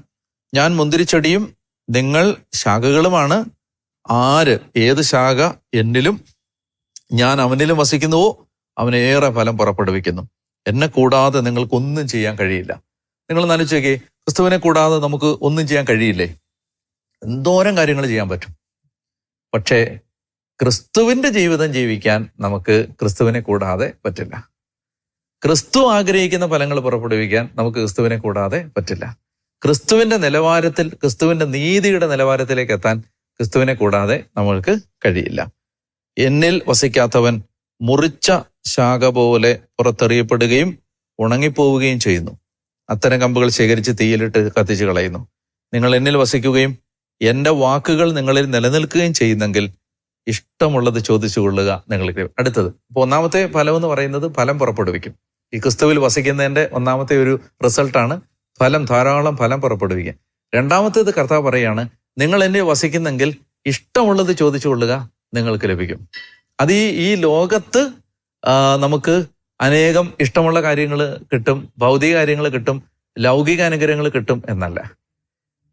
ഞാൻ മുന്തിരിച്ചെടിയും നിങ്ങൾ ശാഖകളുമാണ്. ആര് ഏത് ശാഖ എന്നിലും ഞാൻ അവനിലും വസിക്കുന്നുവോ അവനേറെ ഫലം പുറപ്പെടുവിക്കുന്നു. എന്നെ കൂടാതെ നിങ്ങൾക്കൊന്നും ചെയ്യാൻ കഴിയില്ല. നിങ്ങൾ നനച്ചേക്കേ ക്രിസ്തുവിനെ കൂടാതെ നമുക്ക് ഒന്നും ചെയ്യാൻ കഴിയില്ലേ? എന്തോരം കാര്യങ്ങൾ ചെയ്യാൻ പറ്റും. പക്ഷേ ക്രിസ്തുവിന്റെ ജീവിതം ജീവിക്കാൻ നമുക്ക് ക്രിസ്തുവിനെ കൂടാതെ പറ്റില്ല. ക്രിസ്തു ആഗ്രഹിക്കുന്ന ഫലങ്ങൾ പുറപ്പെടുവിക്കാൻ നമുക്ക് ക്രിസ്തുവിനെ കൂടാതെ പറ്റില്ല. ക്രിസ്തുവിന്റെ നിലവാരത്തിൽ ക്രിസ്തുവിന്റെ നീതിയുടെ നിലവാരത്തിലേക്ക് എത്താൻ ക്രിസ്തുവിനെ കൂടാതെ നമ്മൾക്ക് കഴിയില്ല. എന്നിൽ വസിക്കാത്തവൻ മുറിച്ച ശാഖ പോലെ പുറത്തെറിയപ്പെടുകയും ഉണങ്ങിപ്പോവുകയും ചെയ്യുന്നു. അത്തരം കമ്പുകൾ ശേഖരിച്ച് തീയിലിട്ട് കത്തിച്ചു കളയുന്നു. നിങ്ങൾ എന്നിൽ വസിക്കുകയും എന്റെ വാക്കുകൾ നിങ്ങളിൽ നിലനിൽക്കുകയും ചെയ്യുന്നെങ്കിൽ ഇഷ്ടമുള്ളത് ചോദിച്ചു കൊള്ളുക നിങ്ങൾക്ക്. അടുത്തത് അപ്പൊ ഒന്നാമത്തെ ഫലം എന്ന് പറയുന്നത് ഫലം പുറപ്പെടുവിക്കും. ഈ ക്രിസ്തുവിൽ വസിക്കുന്നതിന്റെ ഒന്നാമത്തെ ഒരു റിസൾട്ടാണ് ഫലം ധാരാളം ഫലം പുറപ്പെടുവിക്കുക രണ്ടാമത്തേത് കർത്താവ് പറയാണ് നിങ്ങൾ എന്നെ വസിക്കുന്നെങ്കിൽ ഇഷ്ടമുള്ളത് ചോദിച്ചു കൊള്ളുക നിങ്ങൾക്ക് ലഭിക്കും. അത് ഈ ഈ ലോകത്ത് നമുക്ക് അനേകം ഇഷ്ടമുള്ള കാര്യങ്ങൾ കിട്ടും ഭൗതിക കാര്യങ്ങൾ കിട്ടും ലൗകിക അനുഗ്രഹങ്ങൾ കിട്ടും എന്നല്ല.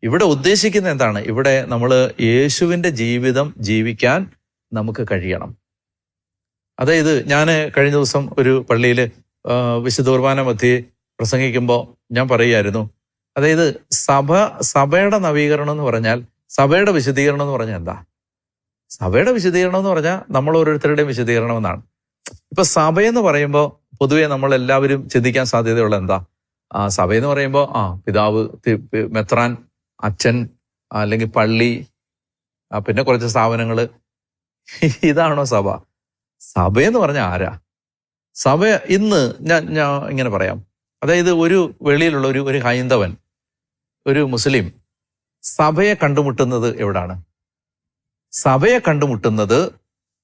ഇവിടെ ഉദ്ദേശിക്കുന്ന എന്താണ്? ഇവിടെ നമ്മൾ യേശുവിന്റെ ജീവിതം ജീവിക്കാൻ നമുക്ക് കഴിയണം. അതായത് ഞാൻ കഴിഞ്ഞ ദിവസം ഒരു പള്ളിയിൽ വിശുദ്ധ കുർബാന മധ്യേ പ്രസംഗിക്കുമ്പോൾ ഞാൻ പറയുമായിരുന്നു അതായത് സഭ സഭയുടെ നവീകരണം എന്ന് പറഞ്ഞാൽ സഭയുടെ വിശദീകരണം എന്ന് പറഞ്ഞാൽ എന്താ? സഭയുടെ വിശദീകരണം എന്ന് പറഞ്ഞാൽ നമ്മൾ ഓരോരുത്തരുടെയും വിശദീകരണം എന്നാണ്. ഇപ്പൊ സഭയെന്ന് പറയുമ്പോൾ പൊതുവെ നമ്മൾ എല്ലാവരും ചിന്തിക്കാൻ സാധ്യതയുള്ള എന്താ? ആ സഭയെന്ന് പറയുമ്പോൾ ആ പിതാവ് മെത്രാൻ അച്ഛൻ അല്ലെങ്കിൽ പള്ളി പിന്നെ കുറച്ച് സ്ഥാപനങ്ങൾ. ഇതാണോ സഭ? സഭയെന്ന് പറഞ്ഞാൽ ആരാ? സഭ ഇന്ന് ഞാൻ ഞാൻ ഇങ്ങനെ പറയാം. അതായത് ഒരു വെളിയിലുള്ള ഒരു ഒരു ഹൈന്ദവൻ ഒരു മുസ്ലിം സഭയെ കണ്ടുമുട്ടുന്നത് എവിടാണ്? സഭയെ കണ്ടുമുട്ടുന്നത്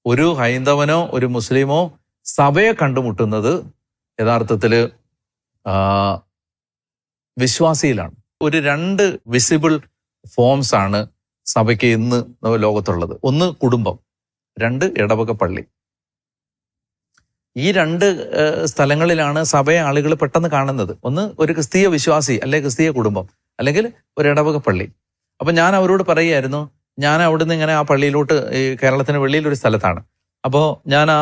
ഒരു ഹൈന്ദവനോ ഒരു മുസ്ലിമോ സഭയെ കണ്ടുമുട്ടുന്നത് യഥാർത്ഥത്തിൽ ആ, വിശ്വാസിയിലാണ്. ഒരു രണ്ട് വിസിബിൾ ഫോംസ് ആണ് സഭയ്ക്ക് ഇന്ന് ലോകത്തുള്ളത്. ഒന്ന് കുടുംബം രണ്ട് ഇടവക പള്ളി. ഈ രണ്ട് സ്ഥലങ്ങളിലാണ് സഭയെ ആളുകൾ പെട്ടെന്ന് കാണുന്നത്. ഒന്ന് ഒരു ക്രിസ്തീയ വിശ്വാസി അല്ലെ ക്രിസ്തീയ കുടുംബം അല്ലെങ്കിൽ ഒരു ഇടവക പള്ളി. അപ്പൊ ഞാൻ അവരോട് പറയുമായിരുന്നു ഞാൻ അവിടുന്ന് ഇങ്ങനെ ആ പള്ളിയിലോട്ട് ഈ കേരളത്തിന് വെളിയിൽ ഒരു സ്ഥലത്താണ്. അപ്പോൾ ഞാൻ ആ,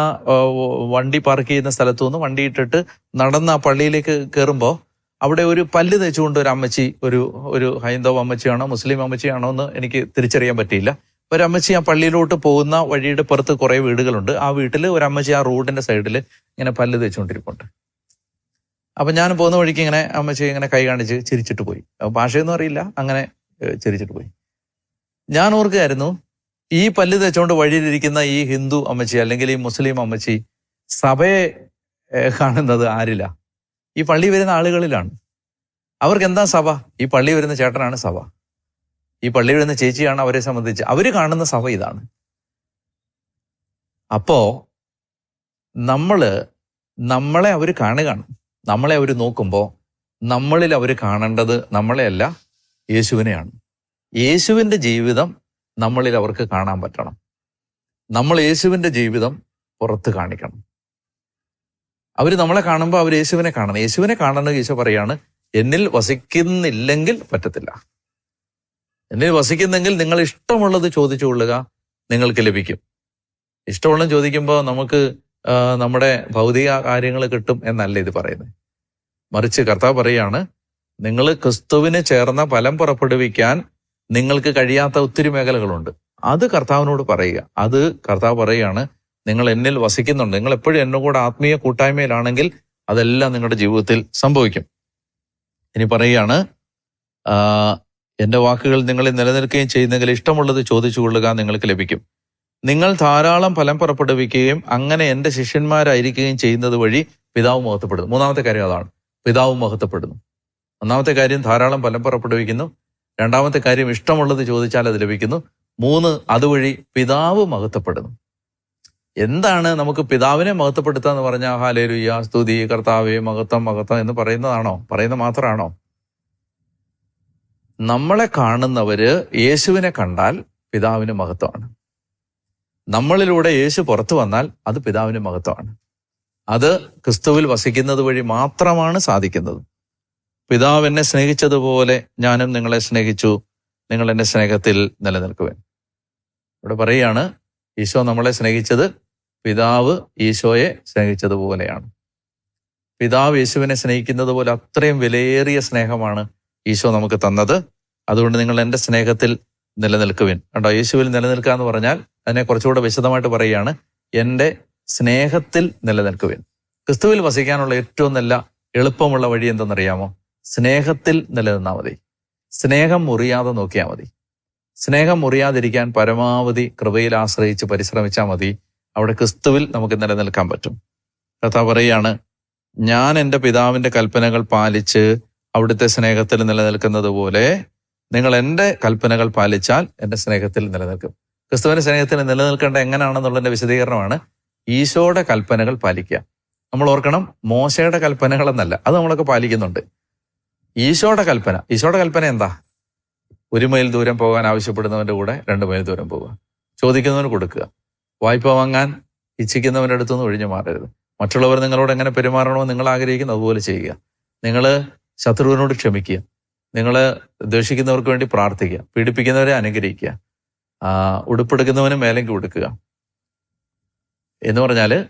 വണ്ടി പാർക്ക് ചെയ്യുന്ന സ്ഥലത്തു നിന്ന് വണ്ടി ഇട്ടിട്ട് നടന്ന് ആ പള്ളിയിലേക്ക് കയറുമ്പോൾ അവിടെ ഒരു പല്ല് തേച്ചുകൊണ്ട് ഒരു അമ്മച്ചി ഒരു ഒരു ഹൈന്ദവ അമ്മച്ചിയാണോ മുസ്ലിം അമ്മച്ചിയാണോ എന്ന് എനിക്ക് തിരിച്ചറിയാൻ പറ്റിയില്ല. ഒരു അമ്മച്ചി ആ പള്ളിയിലോട്ട് പോകുന്ന വഴിയുടെ പുറത്ത് കുറേ വീടുകളുണ്ട്. ആ വീട്ടിൽ ഒരു അമ്മച്ചി ആ റോഡിന്റെ സൈഡിൽ ഇങ്ങനെ പല്ല് തേച്ചുകൊണ്ടിരിപ്പുണ്ട്. അപ്പൊ ഞാൻ പോകുന്ന വഴിക്ക് ഇങ്ങനെ അമ്മച്ചി ഇങ്ങനെ കൈ കാണിച്ച് ചിരിച്ചിട്ട് പോയി. ഭാഷയൊന്നും അറിയില്ല. അങ്ങനെ ചിരിച്ചിട്ട് പോയി. ഞാൻ ഓർക്കുകയായിരുന്നു ഈ പല്ല് തേച്ചുകൊണ്ട് വഴിയിലിരിക്കുന്ന ഈ ഹിന്ദു അമ്മച്ചി അല്ലെങ്കിൽ ഈ മുസ്ലിം അമ്മച്ചി സഭയെ കാണുന്നത് ആരില്ല? ഈ പള്ളി വരുന്ന ആളുകളിലാണ്. അവർക്ക് എന്താ സഭ? ഈ പള്ളി വരുന്ന ചേട്ടനാണ് സഭ. ഈ പള്ളി വരുന്ന ചേച്ചിയാണ് അവരെ സംബന്ധിച്ച്. അവർ കാണുന്ന സഭ ഇതാണ്. അപ്പോ നമ്മൾ നമ്മളെ അവർ കാണുകയാണ്. നമ്മളെ അവർ നോക്കുമ്പോൾ നമ്മളിൽ അവർ കാണേണ്ടത് നമ്മളെയല്ല യേശുവിനെയാണ്. യേശുവിന്റെ ജീവിതം നമ്മളിൽ അവർക്ക് കാണാൻ പറ്റണം. നമ്മൾ യേശുവിന്റെ ജീവിതം പുറത്ത് കാണിക്കണം. അവർ നമ്മളെ കാണുമ്പോൾ അവർ യേശുവിനെ കാണണം. യേശുവിനെ കാണണമെന്ന് ഈശോ പറയാണ് എന്നിൽ വസിക്കുന്നില്ലെങ്കിൽ പറ്റത്തില്ല. എന്നിൽ വസിക്കുന്നെങ്കിൽ നിങ്ങൾ ഇഷ്ടമുള്ളത് ചോദിച്ചു കൊള്ളുക നിങ്ങൾക്ക് ലഭിക്കും. ഇഷ്ടമുള്ളത് ചോദിക്കുമ്പോൾ നമുക്ക് നമ്മുടെ ഭൗതിക കാര്യങ്ങൾ കിട്ടും എന്നല്ല ഇത് പറയുന്നത്. മറിച്ച് കർത്താവ് പറയാണ് നിങ്ങൾ ക്രിസ്തുവിന് ചേർന്ന ഫലം പുറപ്പെടുവിക്കാൻ നിങ്ങൾക്ക് കഴിയാത്ത ഒത്തിരി മേഖലകളുണ്ട്. അത് കർത്താവിനോട് പറയുക. അത് കർത്താവ് പറയുകയാണ് നിങ്ങൾ എന്നിൽ വസിക്കുന്നുണ്ട്. നിങ്ങൾ എപ്പോഴും എന്നെ കൂടെ ആത്മീയ കൂട്ടായ്മയിലാണെങ്കിൽ അതെല്ലാം നിങ്ങളുടെ ജീവിതത്തിൽ സംഭവിക്കും. ഇനി പറയുകയാണ് എന്റെ വാക്കുകൾ നിങ്ങളെ നിലനിൽക്കുകയും ചെയ്യുന്നെങ്കിൽ ഇഷ്ടമുള്ളത് ചോദിച്ചു കൊള്ളുക നിങ്ങൾക്ക് ലഭിക്കും. നിങ്ങൾ ധാരാളം ഫലം പുറപ്പെടുവിക്കുകയും അങ്ങനെ എന്റെ ശിഷ്യന്മാരായിരിക്കുകയും ചെയ്യുന്നത് വഴി പിതാവ് മഹത്വപ്പെടുന്നു മൂന്നാമത്തെ കാര്യം അതാണ്. പിതാവ് മഹത്വപ്പെടുന്നു ഒന്നാമത്തെ കാര്യം ധാരാളം ഫലം പുറപ്പെടുവിക്കുന്നു. രണ്ടാമത്തെ കാര്യം ഇഷ്ടമുള്ളത് ചോദിച്ചാൽ അത് ലഭിക്കുന്നു. മൂന്ന് അതുവഴി പിതാവ് മഹത്വപ്പെടുന്നു എന്താണ് നമുക്ക് പിതാവിനെ മഹത്വപ്പെടുത്തുക എന്ന് പറഞ്ഞാൽ ഹാലേലുയ്യ സ്തുതി കർത്താവേ മഹത്വം മഹത്വം എന്ന് പറയുന്നതാണോ? പറയുന്ന മാത്രമാണോ? നമ്മളെ കാണുന്നവര് യേശുവിനെ കണ്ടാൽ പിതാവിന് മഹത്വമാണ്. നമ്മളിലൂടെ യേശു പുറത്തു വന്നാൽ അത് പിതാവിന് മഹത്വമാണ്. അത് ക്രിസ്തുവിൽ വസിക്കുന്നത് വഴി മാത്രമാണ് സാധിക്കുന്നത്. പിതാവ് എന്നെ സ്നേഹിച്ചതുപോലെ ഞാനും നിങ്ങളെ സ്നേഹിച്ചു. നിങ്ങൾ എന്റെ സ്നേഹത്തിൽ നിലനിൽക്കുവൻ. ഇവിടെ പറയുകയാണ് ഈശോ നമ്മളെ സ്നേഹിച്ചത് പിതാവ് ഈശോയെ സ്നേഹിച്ചതുപോലെയാണ്. പിതാവ് യേശുവിനെ സ്നേഹിക്കുന്നത് പോലെ അത്രയും വിലയേറിയ സ്നേഹമാണ് ഈശോ നമുക്ക് തന്നത്. അതുകൊണ്ട് നിങ്ങൾ എന്റെ സ്നേഹത്തിൽ നിലനിൽക്കുവിൻ. കണ്ടോ യേശുവിൽ നിലനിൽക്കുക എന്ന് പറഞ്ഞാൽ അതിനെ കുറച്ചുകൂടെ വിശദമായിട്ട് പറയുകയാണ് എന്റെ സ്നേഹത്തിൽ നിലനിൽക്കുവിൻ. ക്രിസ്തുവിൽ വസിക്കാനുള്ള ഏറ്റവും നല്ല എളുപ്പമുള്ള വഴി എന്തെന്നറിയാമോ? സ്നേഹത്തിൽ നിലനിന്നാൽ മതി. സ്നേഹം മുറിയാതെ നോക്കിയാൽ മതി. സ്നേഹം മുറിയാതിരിക്കാൻ പരമാവധി കൃപയിൽ ആശ്രയിച്ച് പരിശ്രമിച്ചാൽ മതി. അവിടെ ക്രിസ്തുവിൽ നമുക്ക് നിലനിൽക്കാൻ പറ്റും. കഥ പറയാണ് ഞാൻ എന്റെ പിതാവിന്റെ കൽപ്പനകൾ പാലിച്ച് അവിടുത്തെ സ്നേഹത്തിൽ നിലനിൽക്കുന്നത് പോലെ നിങ്ങൾ എന്റെ കൽപ്പനകൾ പാലിച്ചാൽ എന്റെ സ്നേഹത്തിൽ നിലനിൽക്കും. ക്രിസ്തുവിന്റെ സ്നേഹത്തിൽ നിലനിൽക്കേണ്ട എങ്ങനെയാണെന്നുള്ളതിന്റെ വിശദീകരണമാണ് ഈശോയുടെ കൽപ്പനകൾ പാലിക്കുക. നമ്മൾ ഓർക്കണം മോശയുടെ കൽപ്പനകൾ എന്നല്ല അത് നമ്മളൊക്കെ പാലിക്കുന്നുണ്ട്. ഈശോയുടെ കൽപ്പന ഈശോയുടെ കൽപ്പന എന്താ? ഒരു മൈൽ ദൂരം പോകാൻ ആവശ്യപ്പെടുന്നവന്റെ കൂടെ രണ്ട് മൈൽ ദൂരം പോവുക. ചോദിക്കുന്നവന് കൊടുക്കുക. വായ്പ വാങ്ങാൻ ഇച്ഛിക്കുന്നവന്റെ അടുത്തുനിന്ന് ഒഴിഞ്ഞു മാറരുത്. മറ്റുള്ളവർ നിങ്ങളോട് എങ്ങനെ പെരുമാറണമെന്ന് നിങ്ങൾ ആഗ്രഹിക്കുന്നു അതുപോലെ ചെയ്യുക. നിങ്ങൾ ശത്രുവിനോട് ക്ഷമിക്കുക. നിങ്ങൾ ദ്വേഷിക്കുന്നവർക്ക് വേണ്ടി പ്രാർത്ഥിക്കുക. പീഡിപ്പിക്കുന്നവരെ അനുഗ്രഹിക്കുക. ഉടുപ്പെടുക്കുന്നവന് മേലെങ്കിൽ ഉടുക്കുക. എന്ന് പറഞ്ഞാൽ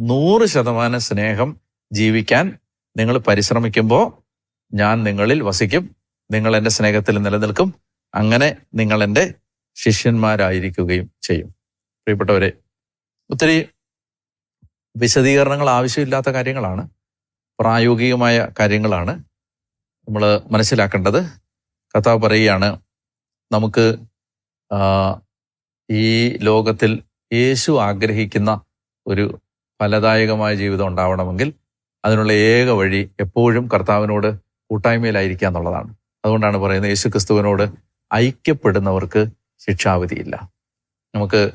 നൂറ് ശതമാനം സ്നേഹം ജീവിക്കാൻ നിങ്ങൾ പരിശ്രമിക്കുമ്പോൾ ഞാൻ നിങ്ങളിൽ വസിക്കും. നിങ്ങൾ എന്റെ സ്നേഹത്തിൽ നിലനിൽക്കും. അങ്ങനെ നിങ്ങൾ എന്റെ ശിഷ്യന്മാരായിരിക്കുകയും ചെയ്യും. പ്രിയപ്പെട്ടവരെ ഒത്തിരി വിശദീകരണങ്ങൾ ആവശ്യമില്ലാത്ത കാര്യങ്ങളാണ്. പ്രായോഗികമായ കാര്യങ്ങളാണ്. നമ്മൾ മനസ്സിലാക്കേണ്ടത് കഥ പറയുകയാണ് നമുക്ക് ഈ ലോകത്തിൽ യേശു ആഗ്രഹിക്കുന്ന ഒരു ഫലദായകമായ ജീവിതം ഉണ്ടാവണമെങ്കിൽ അതിനുള്ള ഏക വഴി എപ്പോഴും കർത്താവിനോട് കൂട്ടായ്മയിലായിരിക്കുക എന്നുള്ളതാണ്. അതുകൊണ്ടാണ് പറയുന്നത് യേശു ക്രിസ്തുവിനോട് ഐക്യപ്പെടുന്നവർക്ക് ശിക്ഷാവിധിയില്ല. നമുക്ക്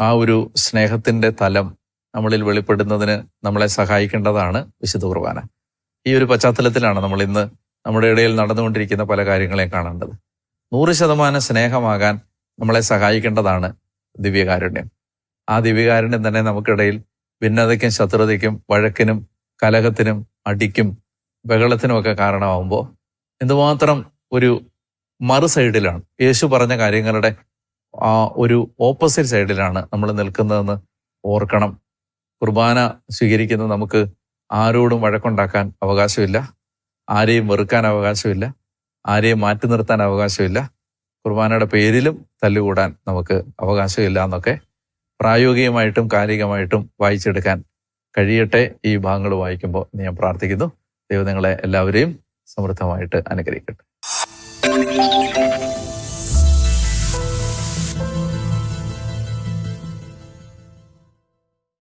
ആ ഒരു സ്നേഹത്തിന്റെ തലം നമ്മളിൽ വെളിപ്പെടുന്നതിന് നമ്മളെ സഹായിക്കേണ്ടതാണ് വിശുദ്ധ കുർബാന. ഈ ഒരു പശ്ചാത്തലത്തിലാണ് നമ്മൾ ഇന്ന് നമ്മുടെ ഇടയിൽ നടന്നുകൊണ്ടിരിക്കുന്ന പല കാര്യങ്ങളെയും കാണേണ്ടത്. നൂറ് ശതമാനം സ്നേഹമാകാൻ നമ്മളെ സഹായിക്കേണ്ടതാണ് ദിവ്യകാരുണ്യം. ആ ദിവ്യകാരുണ്യം തന്നെ നമുക്കിടയിൽ ഭിന്നതയ്ക്കും ശത്രുതയ്ക്കും വഴക്കിനും കലഹത്തിനും അടിക്കും ബഹളത്തിനും ഒക്കെ കാരണമാകുമ്പോൾ എന്തുമാത്രം ഒരു മറു സൈഡിലാണ്. യേശു പറഞ്ഞ കാര്യങ്ങളുടെ ആ ഒരു ഓപ്പോസിറ്റ് സൈഡിലാണ് നമ്മൾ നിൽക്കുന്നതെന്ന് ഓർക്കണം. കുർബാന സ്വീകരിക്കുന്നത് നമുക്ക് ആരോടും വഴക്കുണ്ടാക്കാൻ അവകാശമില്ല. ആരെയും വെറുക്കാൻ അവകാശമില്ല. ആരെയും മാറ്റി നിർത്താൻ അവകാശമില്ല. കുർബാനയുടെ പേരിലും തല്ലുകൂടാൻ നമുക്ക് അവകാശമില്ല എന്നൊക്കെ പ്രായോഗികമായിട്ടും കാലികമായിട്ടും വായിച്ചെടുക്കാൻ കഴിയട്ടെ ഈ ഭാഗങ്ങൾ വായിക്കുമ്പോൾ ഞാൻ പ്രാർത്ഥിക്കുന്നു. ദൈവം നിങ്ങളെ എല്ലാവരെയും സമൃദ്ധമായിട്ട് അനുഗ്രഹിക്കട്ടെ.